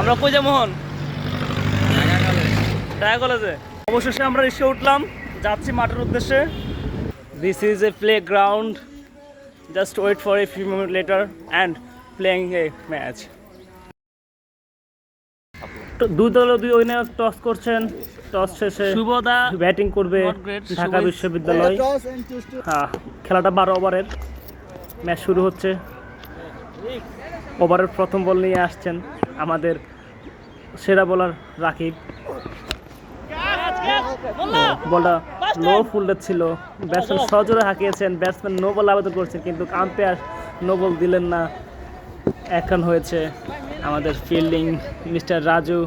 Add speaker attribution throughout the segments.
Speaker 1: আমরা কই মোহন টাকা কলেজে অবশেষে আমরা এসে উঠলাম যাচ্ছি মাঠের উদ্দেশ্যে। This is a playground just wait for a few minute later and playing a match দুই দলে দুই অধিনায়ক টস করছেন। টস শেষে
Speaker 2: শুভদা
Speaker 1: ব্যাটিং করবে ঢাকা বিশ্ববিদ্যালয়। হ্যাঁ খেলাটা বারো ওভারের। ম্যাচ শুরু হচ্ছে। ওভারের প্রথম বল নিয়ে আসছেন। আমাদের সেরা বলার রাকিব। বলটা লো ফুলডের ছিল। ব্যাটসম্যান সজোরে হাঁকিয়েছেন। ব্যাটসম্যান নো বল আবেদন করছেন কিন্তু আম্পায়ার নো বল দিলেন না। এক রান হয়েছে আমাদের ফিল্ডিং মিস্টার রাজু।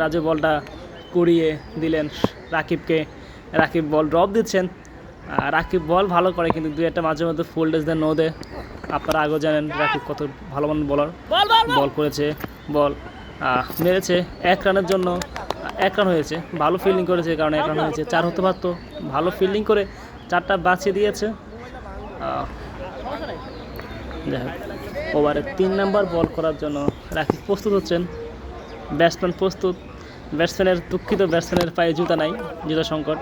Speaker 1: রাজু বলটা কুড়িয়ে দিলেন রাকিবকে। রাকিব বল ড্রপ দিচ্ছেন। আর রাকিব বল ভালো করে কিন্তু দুই একটা মাঝে মধ্যে ফুলডেজ দেয় নো দেয় আপনারা আগেও জানেন রাকিব কত ভালো মান বলার বল করেছে। বল মেরেছে এক রানের জন্য এক রান হয়েছে ভালো ফিল্ডিং করেছে কারণ এক রান হয়েছে চার হতে পারতো ভালো ফিল্ডিং করে চারটা বাঁচিয়ে দিয়েছে যাই হোক ওভারে তিন নাম্বার বল করার জন্য রাকিব প্রস্তুত হচ্ছেন ব্যাটসম্যান প্রস্তুত ব্যাটসম্যানের দুঃখিত ব্যাটসম্যানের পায়ে জুতা নাই জুতা সংকট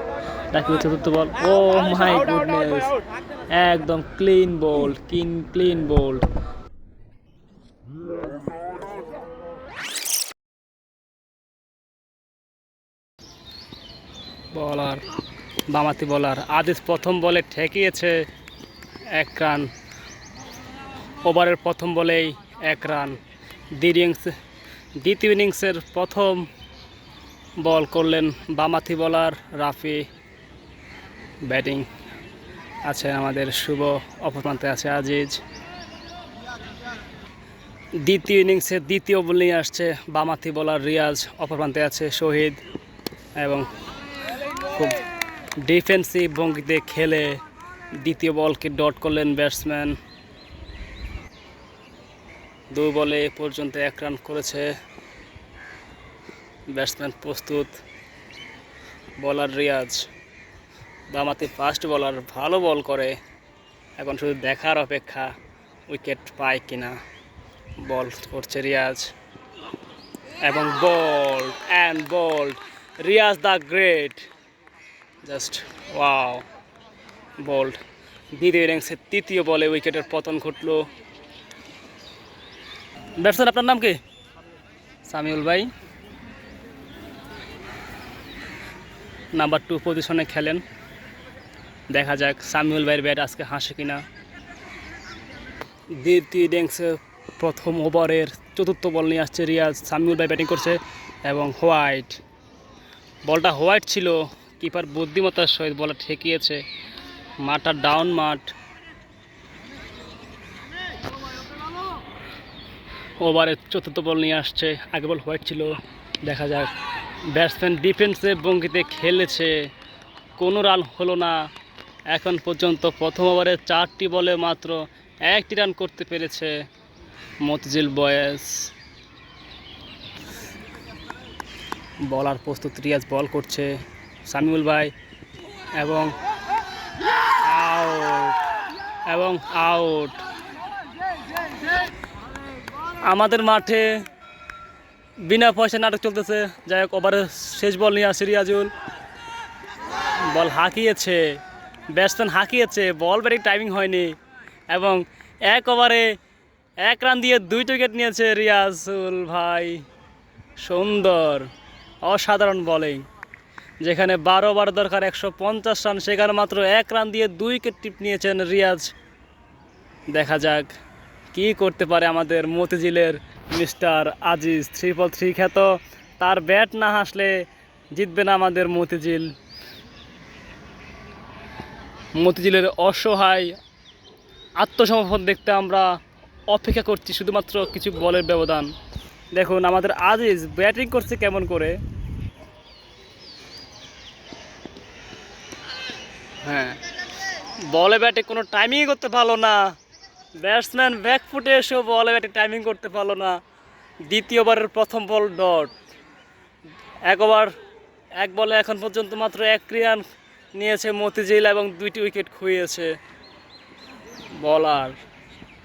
Speaker 1: রাকিবের চতুর্থ বল ও মাই গুডনেস একদম ক্লিন বল কিন ক্লিন বল বলার বামাতি বলার আদিস প্রথম বলে ঠেকিয়েছে এক রান। ওভারের প্রথম বলেই এক রান। দ্বিতীয় দ্বিতীয় ইনিংসের প্রথম বল করলেন বামাথি বলার রাফি। ব্যাটিং আছে আমাদের শুভ অপরপ্রান্তে আছে আজিজ। দ্বিতীয় ইনিংসে দ্বিতীয় বল নিয়ে আসছে বামাথি বলার রিয়াজ অপরপ্রান্তে আছে শহীদ এবং ডিফেন্সিভ ভঙ্গিতে খেলে দ্বিতীয় বলকে ডট করলেন ব্যাটসম্যান। দু বলে এ পর্যন্ত এক রান করেছে। ব্যাটসম্যান প্রস্তুত। বলার রিয়াজ। বামাতে ফার্স্ট বলার, ভালো বল করে। এখন শুধু দেখার অপেক্ষা, উইকেট পায় কিনা, বল করছে রিয়াজ। এবং ball and ball Riaz the great. Just wow bowled দ্বিতীয় ইনিংসের তৃতীয় বলে উইকেটের পতন ঘটলো। ব্যাটসম্যান আপনার নাম কি? সামিউল ভাই। নাম্বার টু পজিশনে খেলেন। দেখা যাক সামিউল ভাইয়ের ব্যাট আজকে হাসে কিনা। দ্বিতীয় ইনিংসে প্রথম ওভারের চতুর্থ বল নিয়ে আসছে রিয়াজ। সামিউল ভাই ব্যাটিং করছে এবং হোয়াইট। বলটা হোয়াইট ছিল। কিপার বুদ্ধিমত্তার সহিত বলটা ঠেকিয়েছে। মাঠটা ডাউন মাঠ। ওভারে চতুর্থ বল নিয়ে আসছে। আগে বল হোয়াইট ছিল। দেখা যাক। ব্যাটসম্যান ডিফেন্সে ভঙ্গিতে খেলেছে। কোনো রান হলো না। এখন পর্যন্ত প্রথম ওভারে চারটি বলে মাত্র একটি রান করতে পেরেছে মতিঝিল বয়েস বলার প্রস্তুত রিয়াজ বল করছে। সামিউল ভাই এবং আউট এবং আউট। আমাদের মাঠে বিনা পয়সা নাটক চলতেছে। যাই হোক, ওভারে শেষ বল নিয়ে আসে রিয়াজুল। বল হাঁকিয়েছে, ব্যাটসম্যান হাঁকিয়েছে, বল ব্যাটিং টাইমিং হয়নি এবং এক ওভারে এক রান দিয়ে দুই উইকেট নিয়েছে রিয়াজুল ভাই। সুন্দর, অসাধারণ বোলিং যেখানে বারো বার দরকার, একশো পঞ্চাশ রান। সেখানে মাত্র এক রান দিয়ে দুই টিপ নিয়েছেন রিয়াজ। দেখা যাক কি করতে পারে আমাদের মতিঝিলের mister Aziz. Three fall three খ্যাত। তার ব্যাট না হাসলে জিতবে না আমাদের মতিঝিল। মতিঝিলের অসহায় আত্মসমর্পণ দেখতে আমরা অপেক্ষা করছি, শুধুমাত্র কিছু বলের ব্যবধান। দেখুন, আমাদের আজিজ ব্যাটিং করছে কেমন করে। হ্যাঁ। বলে ব্যাটে কোনো টাইমিং করতে পারল না। ব্যাটসম্যান ব্যাক ফুটে এসেও বলে ব্যাটে টাইমিং করতে পারল না। দ্বিতীয়বারের প্রথম বল ডট এক ওভার এক বলে এখন পর্যন্ত মাত্র এক রান নিয়েছে মতিঝিল এবং দুইটি উইকেট খুইয়েছে। বলার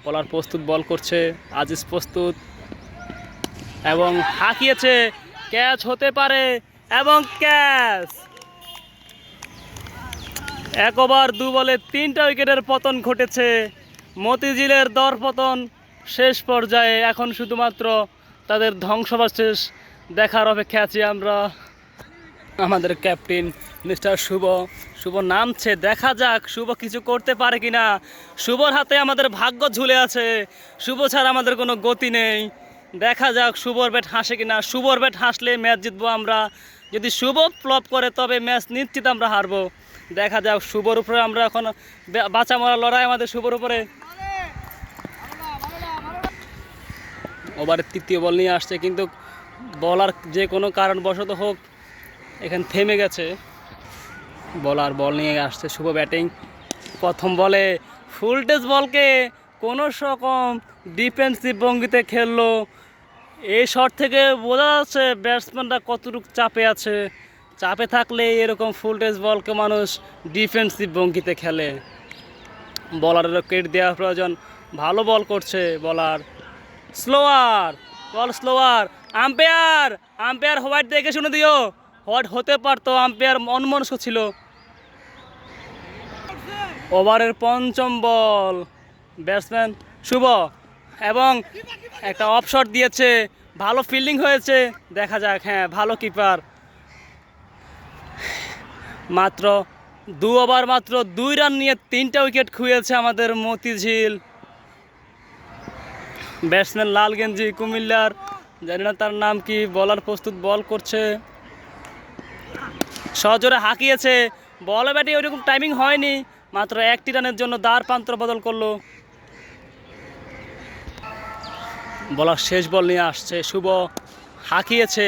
Speaker 1: বলার প্রস্তুত বল করছে, আজিজ প্রস্তুত। এবং হাঁকিয়েছে ক্যাচ হতে পারে এবং ক্যাচ এক ওভার, দু বলে তিনটা উইকেটের পতন ঘটেছে। মতিঝিলের দর পতন শেষ পর্যায়ে। এখন শুধুমাত্র তাদের ধ্বংসবাশেষ দেখার অপেক্ষা আছি আমরা। আমাদের ক্যাপ্টেন মিস্টার শুভ। শুভ নামছে, দেখা যাক শুভ কিছু করতে পারে কি না শুভর হাতে আমাদের ভাগ্য ঝুলে আছে। শুভ ছাড়া আমাদের কোনো গতি নেই। দেখা যাক শুভর ব্যাট হাসে কি না শুভর ব্যাট হাসলে ম্যাচ জিতবো আমরা। যদি শুভ ফ্লপ করে, তবে ম্যাচ নিশ্চিত আমরা হারবো। দেখা যাক, শুভর উপরে আমরা এখন বাঁচা মরা লড়াই আমাদের শুভর উপরে। ওভারের তৃতীয় বল নিয়ে আসছে, কিন্তু বলার যে কোনো কারণবশত হোক, এখানে থেমে গেছে। বলার বল নিয়ে আসছে শুভ ব্যাটিং। প্রথম বলে ফুল টেস বলকে কোনো রকম ডিফেন্সিভ ভঙ্গিতে খেললো। এই শট থেকে বোঝা যাচ্ছে ব্যাটসম্যানরা কতটুকু চাপে আছে। চাপে থাকলে এরকম ফুল টেস বলকে মানুষ ডিফেন্সিভ ভঙ্গিতে খেলে। বলারেরও ক্রেডিট দেওয়া প্রয়োজন। ভালো বল করছে bowler slower ball slower umpire umpire wide দেখে শুনে দিও। হোয়াইট হতে পারতো আম্পায়ার অনমনস্ক ছিল। ওভারের পঞ্চম বল ব্যাটসম্যান শুভ। এবং একটা অফশট দিয়েছে। ভালো ফিল্ডিং হয়েছে। দেখা যাক হ্যাঁ ভালো কিপার মাত্র দু ওভার, মাত্র দুই রান নিয়ে তিনটা উইকেট খুঁয়েছে আমাদের মতিঝিল। ব্যাটসম্যান লাল গেঞ্জি, কুমিল্লার, জানি না তার নাম কি, বলার প্রস্তুত বল করছে। সজোরে হাঁকিয়েছে, বল ব্যাটে ওইরকম টাইমিং হয়নি, মাত্র একটি রানের জন্য দ্বার প্রান্তর বদল করল। বলার শেষ বল নিয়ে আসছে শুভ, হাঁকিয়েছে,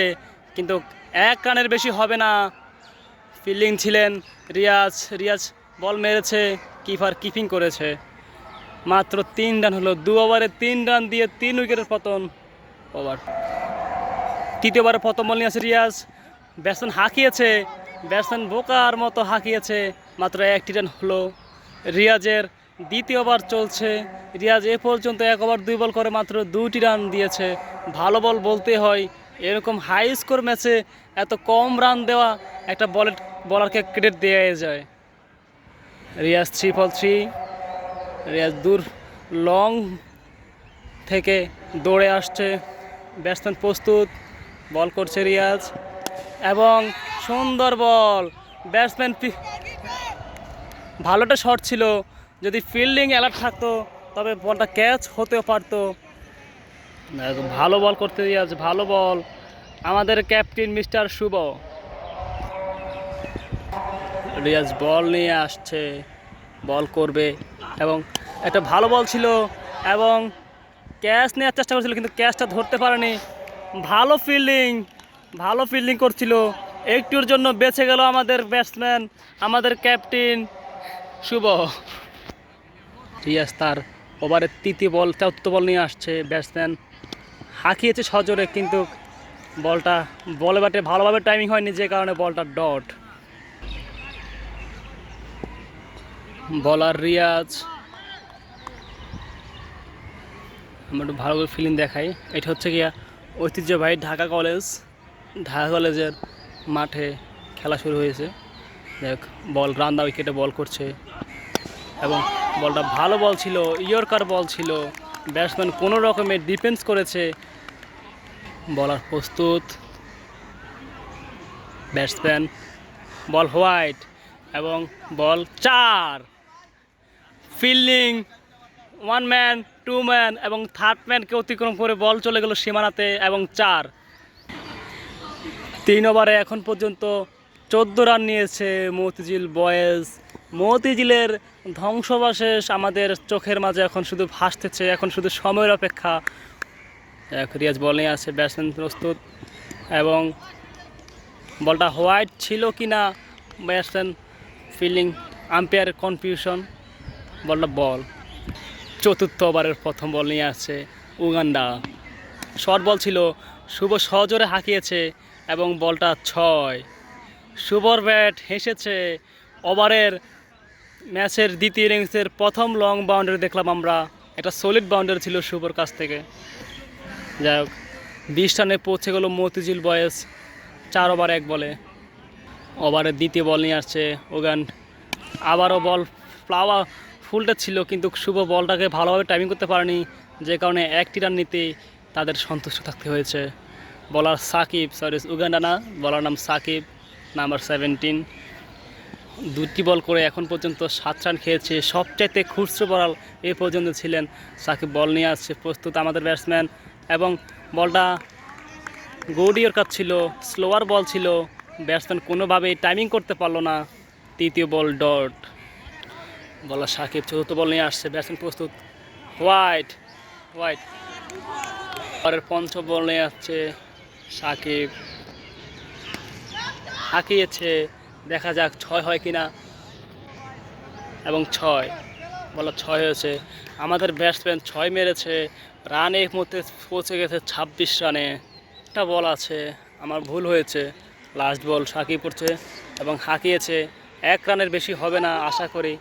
Speaker 1: কিন্তু এক রানের বেশি হবে না। ফিল্ডিং ছিলেন রিয়াজ রিয়াজ বল মেরেছে, কিপার কিপিং করেছে। মাত্র তিন রান হলো, দু ওভারে তিন রান দিয়ে তিন উইকেটের পতন ওভার। তৃতীয়বারে প্রথম বল নিয়ে রিয়াজ। ব্যাটসম্যান হাঁকিয়েছে, ব্যাটসম্যান বোকার মতো হাঁকিয়েছে, মাত্র একটি রান হলো। রিয়াজের দ্বিতীয় ওভার চলছে। রিয়াজ এ পর্যন্ত এক ওভার দুই বল করে মাত্র দুটি রান দিয়েছে। ভালো বল বলতে হয় এরকম হাই স্কোর ম্যাচে এত কম রান দেওয়া একটা বলের বলারকে ক্রেডিট দেওয়া যায়। Riaz three fall three Riaz দূর লং থেকে দৌড়ে আসছে। ব্যাটসম্যান প্রস্তুত বল করছে রিয়াজ। এবং সুন্দর বল ব্যাটসম্যান ভালোটা শট ছিল। যদি ফিল্ডিং অ্যালার্ট থাকতো, তবে বলটা ক্যাচ হতেও পারতো। ভালো বল করতে রিয়াজ ভালো বল। আমাদের captain mister Shubho. Riaz ball নিয়ে আসছে, বল করবে, এবং একটা ভালো বল ছিল, এবং ক্যাচ নেওয়ার চেষ্টা করছিল, কিন্তু ক্যাচটা ধরতে পারেনি। ভালো ফিল্ডিং ভালো ফিল্ডিং করছিল। একটুর জন্য বেঁচে গেল আমাদের ব্যাটসম্যান আমাদের ক্যাপ্টেন শুভ। রিয়াজ তার ওভারের তৃতীয় বল, চতুর্থ বল নিয়ে আসছে ব্যাটসম্যান হাঁকিয়েছে সজোরে, কিন্তু বলটা, বলে ব্যাটে ভালোভাবে টাইমিং হয়নি যে কারণে বলটা ডট বলার রিয়াজ। আমরা একটু ভালো ফিলিং দেখাই। এটা হচ্ছে গিয়া ঐতিহ্যবাহী ঢাকা কলেজ ঢাকা কলেজের মাঠে খেলা শুরু হয়েছে। দেখ, বল রান্দা উইকেটে বল করছে। এবং বলটা ভালো বল ছিল, ইয়র্কার বল ছিল। ব্যাটসম্যান কোনো রকমের ডিফেন্স করেছে। বলার প্রস্তুত। ব্যাটসম্যান বল হোয়াইট এবং বল চার। Fielding one man two man এবং থার্ড ম্যানকে অতিক্রম করে বল চলে গেল সীমানাতে এবং চার। তিন ওভারে এখন পর্যন্ত চোদ্দ রান নিয়েছে মতিঝিল বয়েজ মতিঝিলের ধ্বংসবাশেষ আমাদের চোখের মাঝে এখন শুধু ভাসতেছে, এখন শুধু সময়ের অপেক্ষা। রিয়াজ বল নিয়ে আছে ব্যাটসম্যান প্রস্তুত। এবং বলটা হোয়াইট ছিল কি না, ব্যাটসম্যান ফিল্ডিং আম্পায়ার কনফিউশন বলটা বল। চতুর্থ ওভারের প্রথম বল নিয়ে আসছে উগান্ডা। শর্ট বল ছিল, শুভ সজোরে হাঁকিয়েছে এবং বলটা ছয়। শুভর ব্যাট হেসেছে। ওভারের ম্যাচের দ্বিতীয় ইনিংসের প্রথম লং বাউন্ডারি দেখলাম আমরা। একটা সলিড বাউন্ডারি ছিল শুভর কাছ থেকে। যাই হোক, বিশ রানে পৌঁছে গেল মতিঝিল বয়েস চার ওভার এক বলে। ওভারের দ্বিতীয় বল নিয়ে আসছে ওগান। আবারও বল ফ্লাওয়া ফুলটা ছিল, কিন্তু শুভ বলটাকে ভালোভাবে টাইমিং করতে পারেনি। যে কারণে একটি রান নিতে তাদের সন্তুষ্ট থাকতে হয়েছে। বলার সাকিব সরি উগান্ডা না বলার নাম সাকিব নাম্বার সেভেন্টিন দুটি বল করে এখন পর্যন্ত সাত রান খেয়েছে। সবচাইতে খুচরো বলাল এ পর্যন্ত ছিলেন সাকিব। বল নিয়ে আসছে প্রস্তুত আমাদের ব্যাটসম্যান এবং বলটা গৌডিওর কাছ ছিল স্লোয়ার বল ছিল ব্যাটসম্যান কোনোভাবেই টাইমিং করতে পারল না, তৃতীয় বল ডট বলা সাকিব চতুর্থ বল নিয়ে আসছে ব্যাটসম্যান প্রস্তুত। হোয়াইট হোয়াইট পরের পঞ্চম বল নিয়ে আসছে সাকিব। হাঁকিয়েছে, দেখা যাক ছয় হয় কিনা। এবং ছয় বলা ছয় হয়েছে। আমাদের ব্যাটসম্যান ছয় মেরেছে রান এই মুহূর্তে পৌঁছে গেছে ছাব্বিশ রানে। একটা বল আছে, আমার ভুল হয়েছে। লাস্ট বল সাকিব পড়ছে এবং হাঁকিয়েছে। এক রানের বেশি হবে না, আশা করি।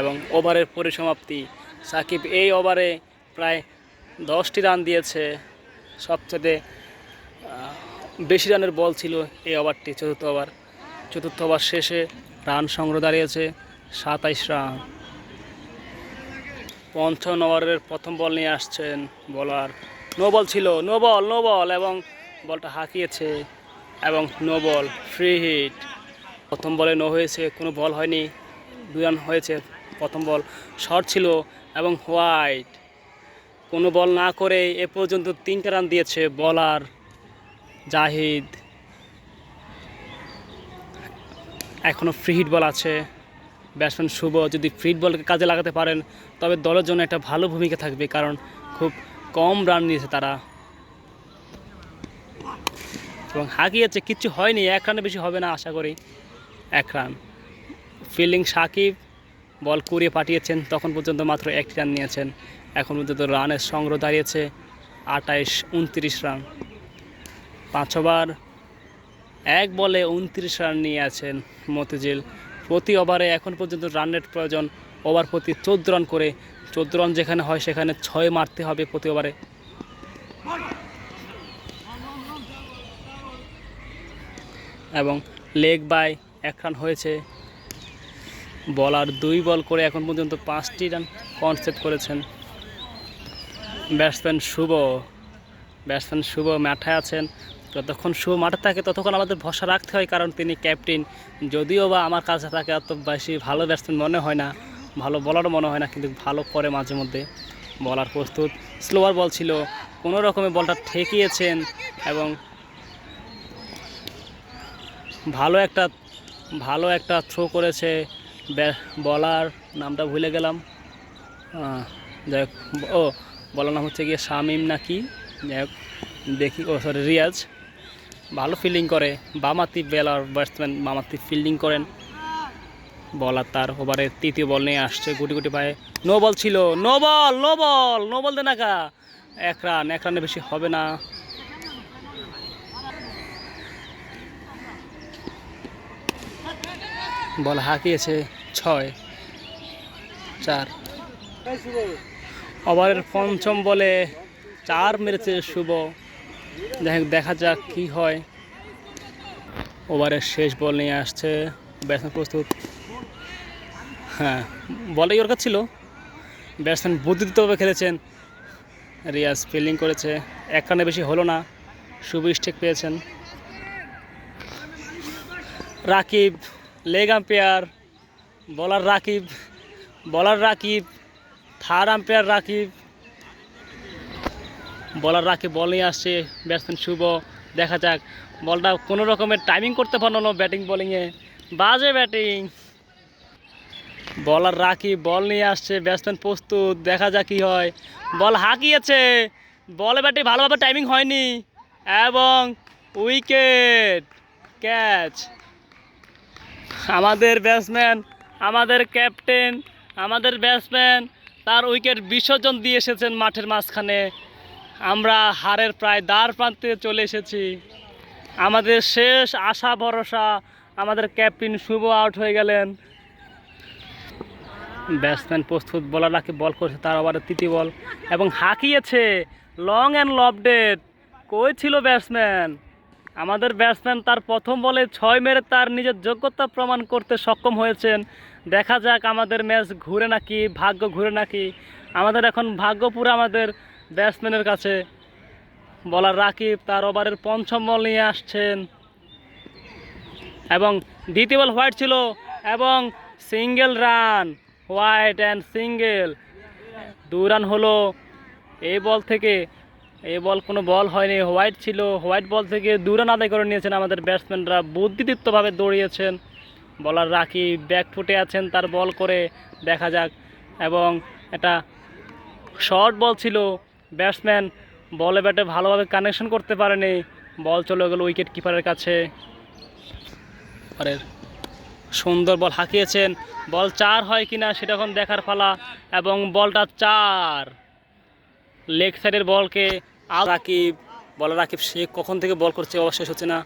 Speaker 1: এবং ওভারের পরিসমাপ্তি। সাকিব এই ওভারে প্রায় দশটি রান দিয়েছে। সবচেয়ে বেশি রানের বল ছিল এই ওভারটি, চতুর্থ ওভার। চতুর্থ ওভার শেষে রান সংগ্রহ দাঁড়িয়েছে সাতাইশ রান। পঞ্চম ওভারের প্রথম বল নিয়ে আসছেন বলার। নো বল ছিল, নো বল নো বল এবং বলটা হাঁকিয়েছে এবং নো বল ফ্রি হিট প্রথম বলে নো হয়েছে, কোনো বল হয়নি। দুই রান হয়েছে, প্রথম বল শর্ট ছিল এবং হোয়াইট কোনো বল না করে এ পর্যন্ত তিনটে রান দিয়েছে বলার জাহিদ। এখনও ফ্রি হিট বল আছে। ব্যাটসম্যান শুভ যদি ফ্রি হিট বলকে কাজে লাগাতে পারেন, তবে দলের জন্য একটা ভালো ভূমিকা থাকবে কারণ খুব কম রান নিয়েছে তারা। এবং হাঁকিয়েছে কিচ্ছু হয়নি, এক রানে বেশি হবে না আশা করি, এক রান ফিল্ডিং সাকিব, বল কুড়িয়ে পাঠিয়েছেন, তখন পর্যন্ত মাত্র একটি রান নিয়েছেন। এখন পর্যন্ত রানের সংগ্রহ দাঁড়িয়েছে আটাইশ উনত্রিশ রান পাঁচ ওভার এক বলে উনত্রিশ রান নিয়ে আছেন মতিঝিল। প্রতি ওভারে এখন পর্যন্ত রানের প্রয়োজন ওভার প্রতি চোদ্দ রান করে, চোদ্দ রান যেখানে হয় সেখানে ছয় মারতে হবে প্রতি ওভারে। এবং লেগ বাই এক রান হয়েছে। বলার দুই বল করে এখন পর্যন্ত পাঁচটি রান কনসেপ্ট করেছেন। ব্যাটসম্যান শুভ ব্যাটসম্যান শুভ মাঠে আছেন। যতক্ষণ শুভ মাঠে থাকে, ততক্ষণ আমাদের ভরসা রাখতে হয়, কারণ তিনি ক্যাপ্টেন। যদিও বা আমার কাছে তাকে অত বেশি ভালো ব্যাটসম্যান মনে হয় না, ভালো বলারও মনে হয় না, কিন্তু ভালো করে মাঝে মধ্যে বলার প্রস্তুত। স্লোয়ার বল ছিল, কোনো রকমে বলটা ঠেকিয়েছেন এবং ভালো একটা ভালো একটা থ্রো করেছে বলার নামটা ভুলে গেলাম। যাই হোক, ও বলার নাম হচ্ছে গিয়ে শামিম নাকি? যাই দেখি, ও সরি রিয়াজ। ভালো ফিল্ডিং করে। বামাতি বেলার ব্যাটসম্যান বামাতি ফিল্ডিং করেন। বলার তার ওভারে তৃতীয় বল নিয়ে আসছে গুটি গুটি পায়ে। নো বল ছিল। No ball no ball no ball দে না কা এক রান এক রানে বেশি হবে না। বল হাঁকিয়েছে ছয়, চার। ওভারের পঞ্চম বলে চার মেরেছে শুভ। দেখা যাক কী হয়। ওভারের শেষ বল নিয়ে আসছে ব্যাটসম্যান প্রস্তুত। হ্যাঁ বলেই ওর ছিল। ব্যাটসম্যান বুদ্ধিতভাবে খেলেছেন। রিয়াজ ফিল্ডিং করেছে। এক রানে বেশি হলো না। শুভ স্টেক পেয়েছেন। রাকিব লেগ আম্পায়ার বলার রাকিব বলার রাকিব থার্ড আম্পায়ার রাকিব। বলার রাকিব বল নিয়ে আসছে ব্যাটসম্যান শুভ, দেখা যাক। বলটা কোনো রকমের টাইমিং করতে পারল না ব্যাটিং বলিংয়ে বাজে ব্যাটিং বলার রাখি বল নিয়ে আসছে ব্যাটসম্যান প্রস্তুত, দেখা যাক কী হয়। বল হাঁকিয়েছে বলে ব্যাটে ভালোভাবে টাইমিং হয়নি। এবং উইকেট ক্যাচ আমাদের ব্যাটসম্যান আমাদের ক্যাপ্টেন আমাদের ব্যাটসম্যান তার উইকেট বিসর্জন দিয়ে এসেছেন মাঠের মাঝখানে। আমরা হারের প্রায় দ্বার প্রান্তে চলে এসেছি। আমাদের শেষ আশা ভরসা, আমাদের ক্যাপ্টেন শুভ আউট হয়ে গেলেন। ব্যাটসম্যান প্রস্তুত বলারকে বল করছে তার ওভারে তৃতীয় বল এবং হাঁকিয়েছে লং অ্যান্ড লবডেড কই ছিল ব্যাটসম্যান? আমাদের ব্যাটসম্যান তার প্রথম বলে ছয় মেরে তার নিজের যোগ্যতা প্রমাণ করতে সক্ষম হয়েছেন। দেখা যাক আমাদের ম্যাচ ঘুরে নাকি, ভাগ্য ঘুরে নাকি। আমাদের এখন ভাগ্য পুরো আমাদের ব্যাটসম্যানের কাছে। বলার রাকিব তার ওভারের পঞ্চম বল নিয়ে আসছেন। এবং দ্বিতীয় বল হোয়াইট ছিল এবং single run, wide and single. দু রান হলো। এই বল থেকে, এই বল কোনো বল হয়নি। হোয়াইট ছিল, হোয়াইট বল থেকে দু রান আদায় করে নিয়েছেন আমাদের ব্যাটসম্যানরা। বুদ্ধিদীপ্তভাবে দৌড়িয়েছেন। বলার রাখি ব্যাক ফুটে আছেন তার বল করে, দেখা যাক। এবং এটা শর্ট বল ছিল। ব্যাটসম্যান বলে ব্যাটে ভালোভাবে কানেকশন করতে পারেনি। বল চলে গেল উইকেট কিপারের কাছে। পরের সুন্দর বল হাঁকিয়েছেন। বল চার হয় কি না সেটা এখন দেখার পালা এবং বলটা চার। লেগ সাইডের বলকে আল রাকিব, বল রাকিব, সে কখন থেকে বল করছে অবশ্যই হচ্ছে না।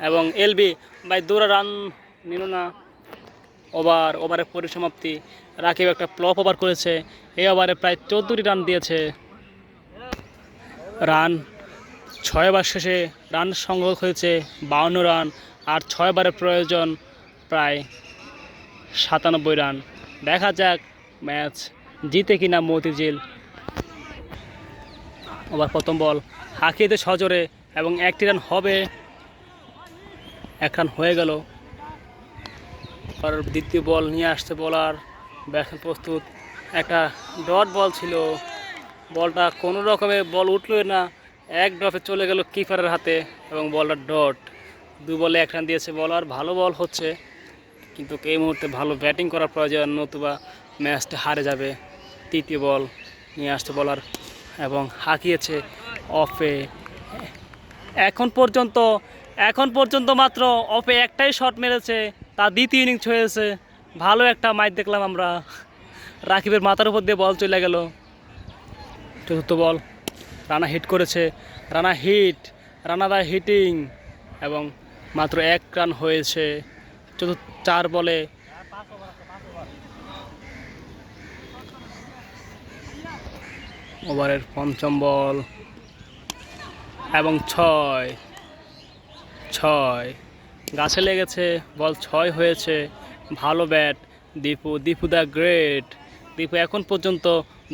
Speaker 1: এবং এলবি বাই দৌড়া রান নিল না। ওভার, ওভারের পরিসমাপ্তি। রাকিব একটা প্লপ ওভার করেছে। এই ওভারে প্রায় চোদ্দোটি রান দিয়েছে। রান। ছয় বার শেষে রান সংগ্রহ হয়েছে বাউন্ন রান আর ছয় বারের প্রয়োজন প্রায় সাতানব্বই রান। দেখা যাক ম্যাচ জিতে কিনা মতিঝিল। আবার প্রথম বল হাঁকিয়েতে সজোরে এবং একটি রান হবে। এক রান হয়ে গেল। দ্বিতীয় বল নিয়ে আসছে বলার। ব্যাটসম্যান প্রস্তুত। একটা ডট বল ছিল। বলটা কোনো রকমে বল উঠলোই না। এক ড্রপে চলে গেল কিপারের হাতে এবং বলটা ডট। দু বলে এক রান দিয়েছে বলার, ভালো বল হচ্ছে। কিন্তু এই মুহূর্তে ভালো ব্যাটিং করার প্রয়োজন, নতুবা ম্যাচটা হারে যাবে। তৃতীয় বল নিয়ে আসছে বলার এবং হাঁকিয়েছে অফে। এখন পর্যন্ত এখন পর্যন্ত মাত্র অফে একটাই শট মেরেছে, তা দ্বিতীয় ইনিংস হয়েছে। ভালো একটা মাইট দেখলাম আমরা। রাকিবের মাথার উপর দিয়ে বল চলে গেল। চতুর্থ বল। রানা হিট করেছে। Rana hit Rana the hitting এবং মাত্র এক রান হয়েছে চতুর্থ চার বলে। ওভারের পঞ্চম বল এবং ছয় ছয়। গাছে লেগেছে, বল ছয় হয়েছে। ভালো bat Dipu Dipu the great Dipu এখন পর্যন্ত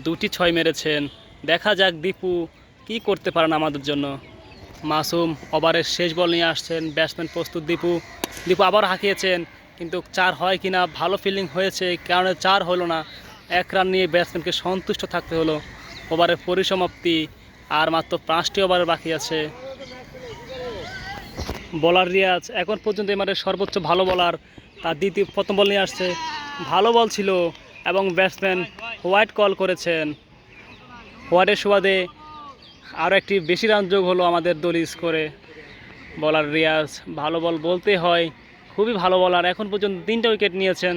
Speaker 1: দুটি ছয় মেরেছেন। দেখা যাক দীপু কি করতে পারেন আমাদের জন্য। মাসুম ওভারের শেষ বল নিয়ে আসছেন ব্যাটসম্যান প্রস্তুত দীপু। দীপু আবার হাঁকিয়েছেন, কিন্তু চার হয় কিনা ভালো ফিল্ডিং হয়েছে কারণে চার হলো না। এক রান নিয়ে ব্যাটসম্যানকে সন্তুষ্ট থাকতে হলো। ওভারের পরিসমাপ্তি আর মাত্র পাঁচটি ওভার বাকি আছে। বলার রিয়াজ এখন পর্যন্ত এবারে সর্বোচ্চ ভালো বলার তার দ্বিতীয়, প্রথম বল নিয়ে আসছে। ভালো বল ছিল এবং ব্যাটসম্যান হোয়াইট কল করেছেন। হোয়াইটের সুবাদে আরও একটি বেশি রান যোগ হলো আমাদের দল স্কোরে। বলার রিয়াজ, ভালো বল বলতে হয়, খুবই ভালো বলার। এখন পর্যন্ত তিনটা উইকেট নিয়েছেন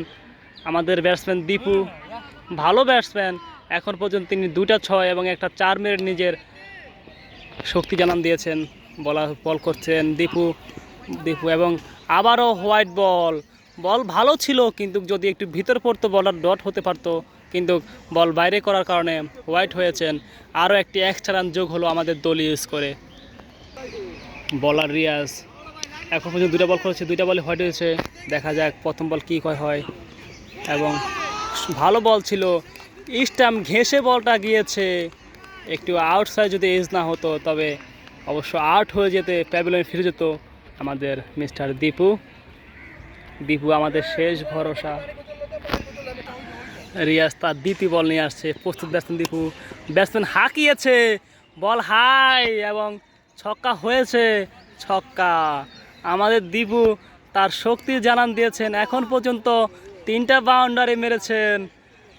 Speaker 1: আমাদের ব্যাটসম্যান দীপু। ভালো ব্যাটসম্যান, এখন পর্যন্ত তিনি দুটা ছয় এবং একটা চার মিনিট নিজের শক্তি জানান দিয়েছেন বলা, বল করছেন দীপু। দীপু এবং আবারও হোয়াইট বল। বল ভালো ছিল, কিন্তু যদি একটু ভিতর পড়তো, বলার ডট হতে পারতো। কিন্তু বল বাইরে করার কারণে হোয়াইট হয়েছেন। আরও একটি এক্সট্রা রান যোগ হলো আমাদের দল ইউজ করে। বলার রিয়াজ। এখন পর্যন্ত দুটা বল করেছে, দুইটা বলে হোয়াইট হয়েছে। দেখা যাক প্রথম বল কী হয়। এবং ভালো বল ছিল। স্টাম্প ঘেঁষে বলটা গিয়েছে। একটু আউটসাইড যদি এজ না হতো, তবে অবশ্য আউট হয়ে যেতে প্যাভিলিয়নে ফিরে যেত আমাদের মিস্টার দীপু। দীপু, আমাদের শেষ ভরসা। রিয়াজ তার দ্বিতীয় বল নিয়ে আসছে। প্রস্তুত ব্যাটসম্যান দীপু। ব্যাটসম্যান হাঁকিয়েছে। বল হাই এবং ছক্কা হয়েছে। ছক্কা। আমাদের দীপু তার শক্তি জানান দিয়েছেন। এখন পর্যন্ত তিনটা বাউন্ডারি মেরেছেন।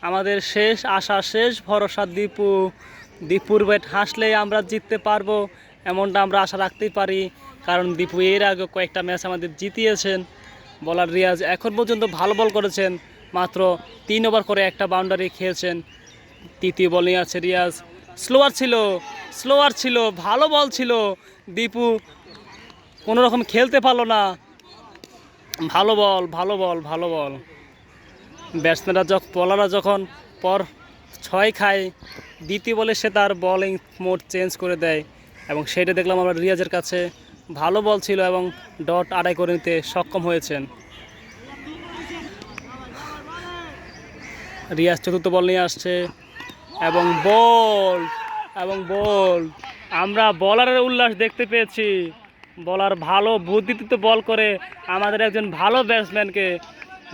Speaker 1: আমাদের শেষ আশা, শেষ ভরসা দীপু। দীপুর ব্যাট হাসলেই আমরা জিততে পারব, এমনটা আমরা আশা রাখতেই পারি। কারণ দীপু এর আগে কয়েকটা ম্যাচ আমাদের জিতিয়েছেন। বলার রিয়াজ এখন পর্যন্ত ভালো বল করেছেন। মাত্র তিন ওভার করে একটা বাউন্ডারি খেয়েছেন তৃতীয় বলিং আছে রিয়াজ। স্লোয়ার ছিল স্লোয়ার ছিল, ভালো বল ছিল। দীপু কোনো রকম খেলতে পারল না। ভালো বল ভালো বল ভালো বল ব্যাটসম্যানরা যখন বলাররা যখন পর ছয় খায়, দ্বিতীয় বলে সে তার বলিং মোড চেঞ্জ করে দেয়। এবং সেটা দেখলাম আমরা রিয়াজের কাছে। ভালো বল ছিল এবং ডট আড়াই করে নিতে সক্ষম হয়েছেন। রিয়াজ চতুর্থ বল নিয়ে আসছে এবং বল এবং বল। আমরা বলারের উল্লাস দেখতে পেয়েছি। বলার ভালো বুদ্ধিতে বল করে আমাদের একজন ভালো ব্যাটসম্যানকে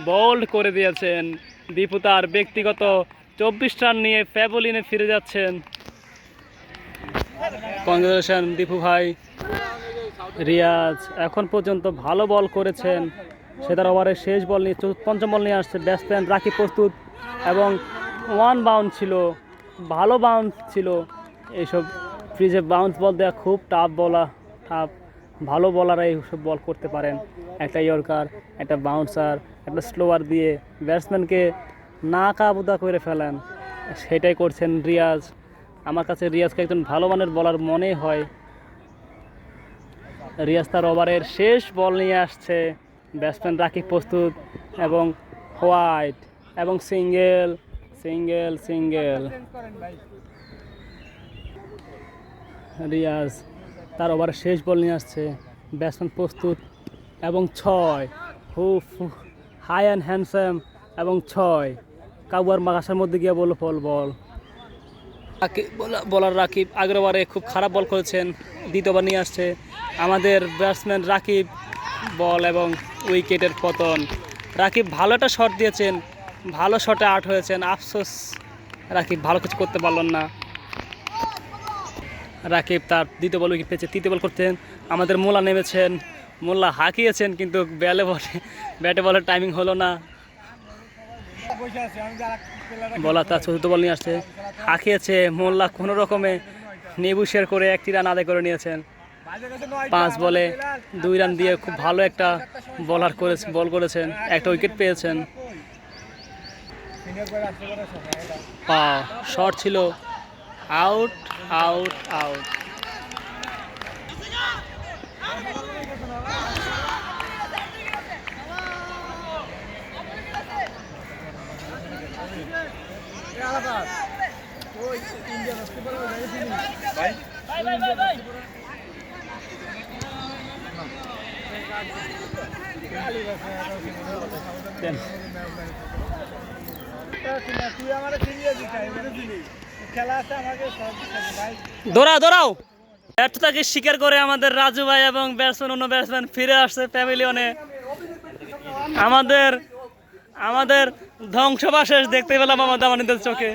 Speaker 1: বোল্ড করে দিয়েছেন। দীপু তার ব্যক্তিগত চব্বিশ রান নিয়ে প্যাবলিনে ফিরে যাচ্ছেন। কংগ্রেচুলেশন দীপু ভাই। রিয়াজ এখন পর্যন্ত ভালো বল করেছেন। সে তার ওভারের শেষ বল নিয়ে পঞ্চম বল নিয়ে আসছে ব্যাটসম্যান রাখি প্রস্তুত। এবং ওয়ান বাউন্ড ছিল, ভালো বাউন্স ছিল। এইসব ফ্রিজে বাউন্স বল দেওয়া খুব টাফ বলা টাফ ভালো বলাররা এইসব বল করতে পারেন। একটা ইয়র্কার একটা বাউন্সার একটা স্লোয়ার দিয়ে ব্যাটসম্যানকে না কাবুদা করে ফেলেন। সেটাই করছেন রিয়াজ। আমার কাছে রিয়াজকে একজন ভালো মানের বলার মনে হয়। রিয়াজ তার ওভারের শেষ বল নিয়ে আসছে। ব্যাটসম্যান রাখি প্রস্তুত এবং হোয়াইট এবং সিঙ্গেল সিঙ্গেল সিঙ্গেল। রিয়াজ তার ওভারের শেষ বল নিয়ে আসছে। ব্যাটসম্যান প্রস্তুত এবং ছয়। হু হাই অ্যান্ড হ্যান্ডসাম এবং ছয়। কাবুয়ার মাঘাসার মধ্যে গিয়ে বলল ফল বলা- বলার রাকিব আগের ওভারে খুব খারাপ বল করেছেন, দ্বিতীয়বার নিয়ে আসছে। আমাদের ব্যাটসম্যান রাকিব বল এবং উইকেটের পতন। রাকিব ভালো একটা শট দিয়েছেন ভালো শটে আউট হয়েছেন। আফসোস, রাকিব ভালো কিছু করতে পারলেন না। রাকিব তার দ্বিতীয় বল উইকেট পেয়েছে, তৃতীয় বল করতেন। আমাদের মোল্লা নেমেছেন, মোল্লা হাঁকিয়েছেন, কিন্তু ব্যালে বলে, ব্যাটে বলের টাইমিং হলো না। বলা তার চতুর্থ বল নিয়ে আসছে। হাঁকিয়েছে, মোল্লা কোনো রকমে নেবু শেয়ার করে একটি রান আদায় করে নিয়েছেন। পাঁচ বলে দুই রান দিয়ে খুব ভালো একটা বলার করেছে বল করেছেন, একটা উইকেট পেয়েছেন। শর্ট ছিল। আউট আউট আউট
Speaker 2: তুই আমার ফিরিয়ে দিতে খেলা আছে আমাকে সব দিতে ভাই
Speaker 1: দৌড়াও দৌড়াও। ব্যর্থতাকে স্বীকার করে আমাদের রাজু ভাই এবং ব্যাটসম্যান, অন্য ব্যাটসম্যান ফিরে আসছে প্যাভিলিয়নে আমাদের আমাদের ধ্বংসবাশেষ দেখতে পেলাম আমাদের আমাদের চোখে।